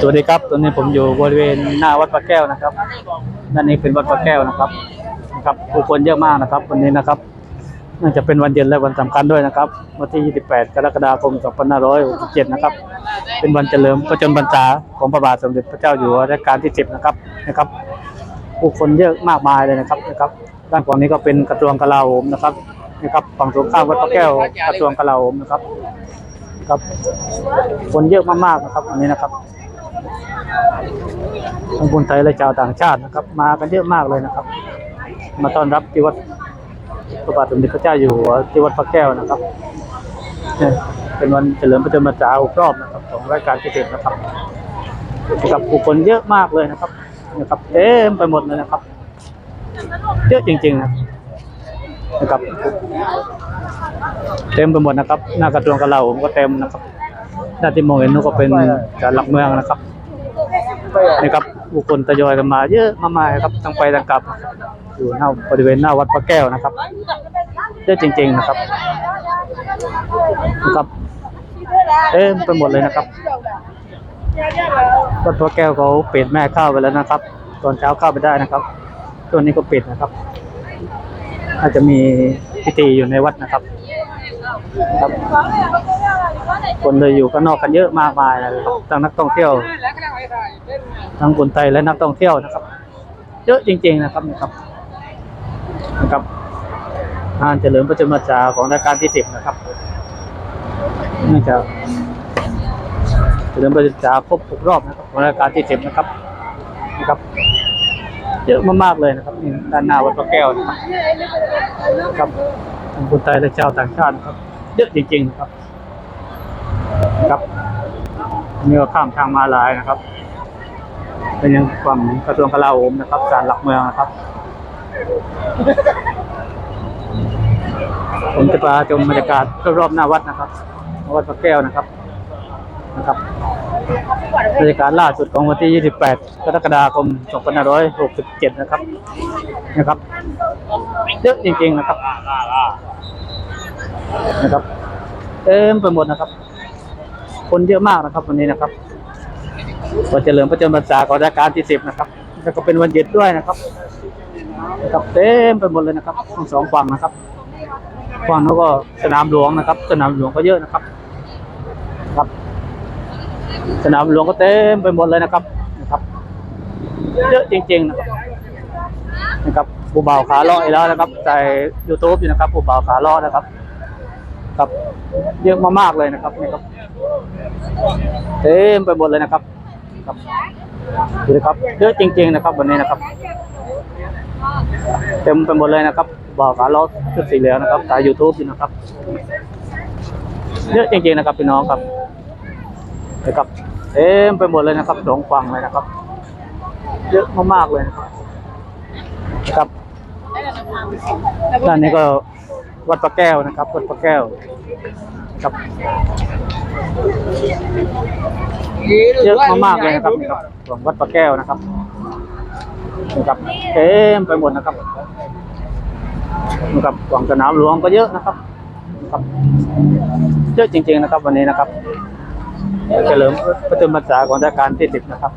สวัสดีครับ ตอนนี้ผมอยู่บริเวณหน้าวัดพระแก้วนะครับด้านนี้เป็นวัดพระแก้วนะครับนะครับผู้คนเยอะมากนะครับ วันนี้นะครับ น่าจะเป็นวันเย็นและวันสำคัญด้วยนะครับ วันที่ 28 กรกฎาคม 2567 นะครับ เป็นวันเฉลิมพระชนมพรรษาของพระบาทสมเด็จพระเจ้าอยู่หัวรัชกาลที่ 10 นะครับนะครับ ผู้คนเยอะมากมายเลยนะครับนะครับ ด้านฝั่งนี้ก็เป็นกระทรวงกลาโหมนะครับนะครับฝั่งตรงข้ามวัดพระแก้วกระทรวงกลาโหมนะครับ ครับ คนเยอะมากๆนะครับวันนี้นะครับทั้งคนไทยและชาวต่างชาตินะครับ มากันเยอะมากเลยนะครับ มาต้อนรับที่วัดพระบาทสมเด็จพระเจ้าอยู่หัวที่วัดพระแก้วนะครับเป็นวันเฉลิมพระชนมพรรษาหกรอบนะครับของรายการที่เด็นะครับนะครับผู้คนเยอะมากเลยนะครับนะครับเต็มไปหมดเลยนะครับ เยอะจริงๆนะนะครับ เต็มไปหมดนะครับ หน้ากระทรวงกลาโหมก็เต็มนะครับด้านที่มองเห็นนู้นก็เป็นศาลหลักเมืองนะครับนี่ครับผู้คนทยอยกันมา เยอะมากมายครับทั้งไปทั้งกลับ อยู่หน้าบริเวณหน้าวัดพระแก้วนะครับเยอะจริง ๆนะครับนะครับเต็มไปหมดเลยนะครับวัดพระแก้วเขาปิดแม่เข้าไปแล้วนะครับ ตอนเช้าเข้าไปได้นะครับช่วงนี้ก็ปิดนะครับ อาจจะมีพิธีอยู่ในวัดนะครับ ครับ คนเลยอยู่ข้างนอกกันเยอะมากมายเลยครับทั้งนักท่องเที่ยว ทั้งคนไทยและนักท่องเที่ยวนะครับ เยอะจริง ๆนะครับนะครับนะครับงานเฉลิมพระชนมพรรษาของรายการที่สิบนะครับเนื่องจากเฉลิมพระชนมพรรษาครบหกรอบนะครับของรายการที่สิบนะครับนะครับเยอะมากๆเลยนะครับนี่ด้านหน้าวัดพระแก้วนะครับครับทั้งคนไทยและชาวต่างชาตินะครับ เยอะจริง ๆ ครับ ครับอันนี่ก็ข้ามทางมาลายนะครับ เป็นยังฝั่งกระทรวงกลาโหมนะครับศาลหลักเมืองนะครับ ผมจะพาชมบรรยากาศรอบๆหน้าวัดนะครับวัดพระแก้วนะครับนะครับบรรยากาศล่าสุดของวันที่ 28 กรกฎาคม 2567 นะครับ นะครับเยอะจริงๆนะครับ นะครับ เต็มไปหมดนะครับ คนเยอะมากนะครับวันนี้นะครับวันเฉลิมพระชนมพรรษาของรายการที่สิบนะครับแล้วก็เป็นวันหยุดด้วยนะครับนะครับเต็มไปหมดเลยนะครับทั้งสองฝั่งนะครับฝั่งนู้นก็สนามหลวงนะครับ สนามหลวงก็เยอะนะครับครับ สนามหลวงก็เต็มไปหมดเลยนะครับนะครับ เยอะจริง ๆ นะครับนะครับปูบ่าวขาลาะอีกแล้วนะครับใส่ YouTube อยู่นะครับปูบ่าวขาลาะนะครับ ครับ เยอะมากๆเลยนะครับนี่ครับเต็มไปหมดเลยนะครับ ครับดูนะครับเยอะจริง ๆ นะครับวันนี้นะครับ เต็มไปหมดเลยนะครับบ่าวขาเลาะชุดสีเหลืองนะครับสาย YouTube อยู่นะครับ เยอะจริงๆนะครับพี่น้องครับนะครับเต็มไปหมดเลยนะครับสองฝั่งเลยนะครับ เยอะมากๆเลยนะครับครับด้านนี้ก็ วัดพระแก้วนะครับ วัดพระแก้วครับเยอะมากๆเลยนะครับครับของวัดพระแก้วนะครับนี่ครับเต็มไปหมดนะครับนี่ครับหวังสนามหลวงก็เยอะนะครับนะครับเยอะจริง ๆนะครับ วันนี้นะครับเฉลิมพระชนมพรรษาของรายการที่สิบนะครับ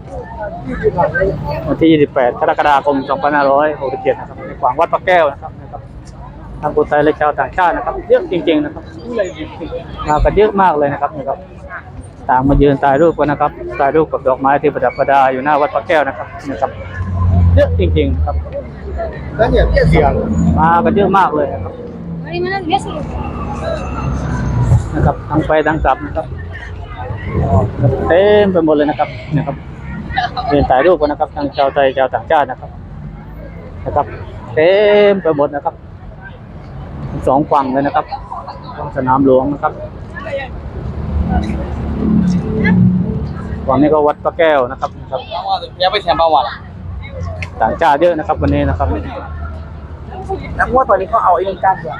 วันที่ 28กรกฎาคม 2567 นะครับในขวางวัดพระแก้วนะครับ ทางคนไทยและชาวต่างชาตินะครับ เยอะจริง ๆ นะครับ มากันเยอะมากเลยนะครับนะครับ ต่างมายืนถ่ายรูปกันนะครับถ่ายรูปกับดอกไม้ที่ประดับประดาอยู่หน้าวัดพระแก้วนะครับนะครับ เยอะจริง ๆ ครับแล้วเนี่ยเสียงมากันเยอะมากเลยนะครับ Marimanan, biasa. นะครับทั้งไปทั้งกลับนะครับเต็มไปหมดเลยนะครับนะครับเดินถ่ายรูปกันนะครับทั้งชาวไทยชาวต่างชาตินะครับ นะครับ เต็มไปหมดนะครับทั้ง สองฝั่งเลยนะครับทั้งสนามหลวงนะครับฝั่งนี้ก็วัดพระแก้วนะครับนะครับยังไปแชมป์ประวัติต่างชาติเยอะนะครับวันนี้นะครับนักมวยตอนนี้เขาเอาไอ้นี่กั้นด้วย